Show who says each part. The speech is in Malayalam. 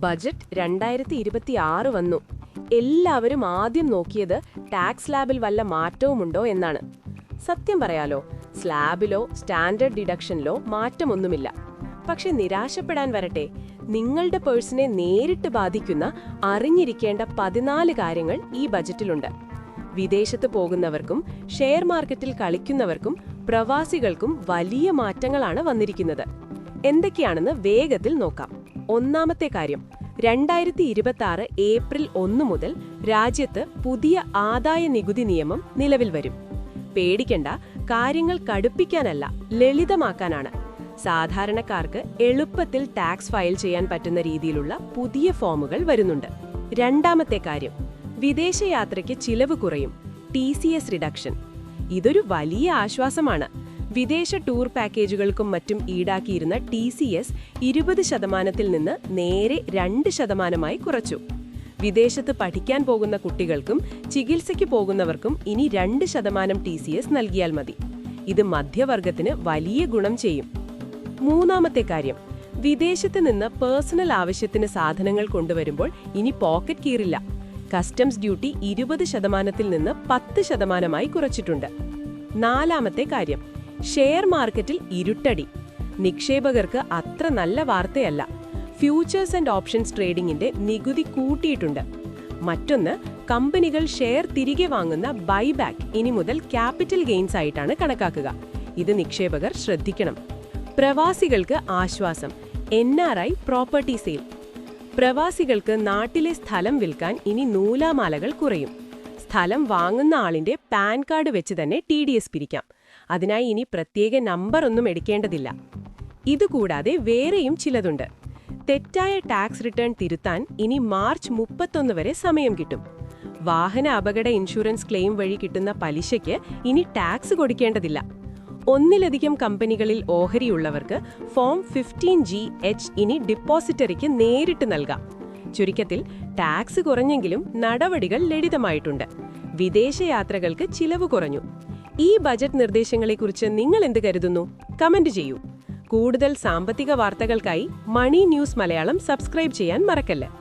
Speaker 1: ബജറ്റ് രണ്ടായിരത്തി ഇരുപത്തി ആറ് വന്നു. എല്ലാവരും ആദ്യം നോക്കിയത് ടാക്സ് സ്ലാബിൽ വല്ല മാറ്റവുമുണ്ടോ എന്നാണ്. സത്യം പറയാലോ സ്ലാബിലോ സ്റ്റാൻഡേർഡ് ഡിഡക്ഷനിലോ മാറ്റമൊന്നുമില്ല. പക്ഷെ നിരാശപ്പെടാൻ വരട്ടെ നിങ്ങളുടെ പേഴ്സിനെ നേരിട്ട് ബാധിക്കുന്ന അറിഞ്ഞിരിക്കേണ്ട പതിനാല് കാര്യങ്ങൾ ഈ ബജറ്റിലുണ്ട്. വിദേശത്ത് പോകുന്നവർക്കും ഷെയർ മാർക്കറ്റിൽ കളിക്കുന്നവർക്കും പ്രവാസികൾക്കും വലിയ മാറ്റങ്ങളാണ് വന്നിരിക്കുന്നത്. എന്തൊക്കെയാണെന്ന് വേഗത്തിൽ നോക്കാം. ഒന്നാമത്തെ കാര്യം രണ്ടായിരത്തി ഇരുപത്തി ആറ് ഏപ്രിൽ ഒന്ന് മുതൽ രാജ്യത്ത് പുതിയ ആദായ നികുതി നിയമം നിലവിൽ വരും. പേടിക്കണ്ട കാര്യങ്ങൾ കടുപ്പിക്കാനല്ല ലളിതമാക്കാനാണ്. സാധാരണക്കാർക്ക് എളുപ്പത്തിൽ ടാക്സ് ഫയൽ ചെയ്യാൻ പറ്റുന്ന രീതിയിലുള്ള പുതിയ ഫോമുകൾ വരുന്നുണ്ട്. രണ്ടാമത്തെ കാര്യം വിദേശയാത്രയ്ക്ക് ചിലവ് കുറയും ടി സി എസ് റിഡക്ഷൻ. ഇതൊരു വലിയ ആശ്വാസമാണ്. വിദേശ ടൂർ പാക്കേജുകൾക്കും മറ്റും ഈടാക്കിയിരുന്ന ടി സി എസ് ഇരുപത് ശതമാനത്തിൽ നിന്ന് നേരെ രണ്ട് ശതമാനമായി കുറച്ചു. വിദേശത്ത് പഠിക്കാൻ പോകുന്ന കുട്ടികൾക്കും ചികിത്സയ്ക്ക് പോകുന്നവർക്കും ഇനി രണ്ട് ശതമാനം ടി സി എസ് നൽകിയാൽ മതി. ഇത് മധ്യവർഗത്തിന് വലിയ ഗുണം ചെയ്യും. മൂന്നാമത്തെ കാര്യം വിദേശത്ത് നിന്ന് പേഴ്സണൽ ആവശ്യത്തിന് സാധനങ്ങൾ കൊണ്ടുവരുമ്പോൾ ഇനി പോക്കറ്റ് കീറില്ല. കസ്റ്റംസ് ഡ്യൂട്ടി ഇരുപത് ശതമാനത്തിൽ നിന്ന് പത്ത് ശതമാനമായി കുറച്ചിട്ടുണ്ട്. നാലാമത്തെ കാര്യം ഷെയർ മാർക്കറ്റിൽ ഇരുട്ടടി. നിക്ഷേപകർക്ക് അത്ര നല്ല വാർത്തയല്ല. ഫ്യൂച്ചേഴ്സ് ആൻഡ് ഓപ്ഷൻസ് ട്രേഡിംഗിന്റെ നികുതി കൂട്ടിയിട്ടുണ്ട്. മറ്റൊന്ന് കമ്പനികൾ ഷെയർ തിരികെ വാങ്ങുന്ന ബൈബാക്ക് ഇനി മുതൽ ക്യാപിറ്റൽ ഗെയിൻസ് ആയിട്ടാണ് കണക്കാക്കുക. ഇത് നിക്ഷേപകർ ശ്രദ്ധിക്കണം. പ്രവാസികൾക്ക് ആശ്വാസം N R I property sale. പ്രവാസികൾക്ക് നാട്ടിലെ സ്ഥലം വിൽക്കാൻ ഇനി നൂലാമാലകൾ കുറയും. സ്ഥലം വാങ്ങുന്ന ആളിന്റെ പാൻ കാർഡ് വെച്ച് തന്നെ ടി ഡി എസ് പിരിക്കാം. അതിനായി ഇനി പ്രത്യേക നമ്പർ ഒന്നും എടുക്കേണ്ടതില്ല. ഇതുകൂടാതെ വേറെയും ചിലതുണ്ട്. തെറ്റായ ടാക്സ് റിട്ടേൺ തിരുത്താൻ ഇനി മാർച്ച് മുപ്പത്തൊന്ന് വരെ സമയം കിട്ടും. വാഹന അപകട ഇൻഷുറൻസ് ക്ലെയിം വഴി കിട്ടുന്ന പലിശയ്ക്ക് ഇനി ടാക്സ് കൊടുക്കേണ്ടതില്ല. ഒന്നിലധികം കമ്പനികളിൽ ഓഹരിയുള്ളവർക്ക് ഫോം ഫിഫ്റ്റീൻ ജി എച്ച് ഇനി ഡിപ്പോസിറ്ററിക്ക് നേരിട്ട് നൽകാം. ചുരുക്കത്തിൽ ടാക്സ് കുറഞ്ഞെങ്കിലും നടപടികൾ ലളിതമായിട്ടുണ്ട്. വിദേശയാത്രകൾക്ക് ചിലവ് കുറഞ്ഞു. ഈ ബജറ്റ് നിർദ്ദേശങ്ങളെക്കുറിച്ച് നിങ്ങൾ എന്ത് കരുതുന്നു? കമന്റ് ചെയ്യൂ. കൂടുതൽ സാമ്പത്തിക വാർത്തകൾക്കായി മണി ന്യൂസ് മലയാളം സബ്സ്ക്രൈബ് ചെയ്യാൻ മറക്കല്ല.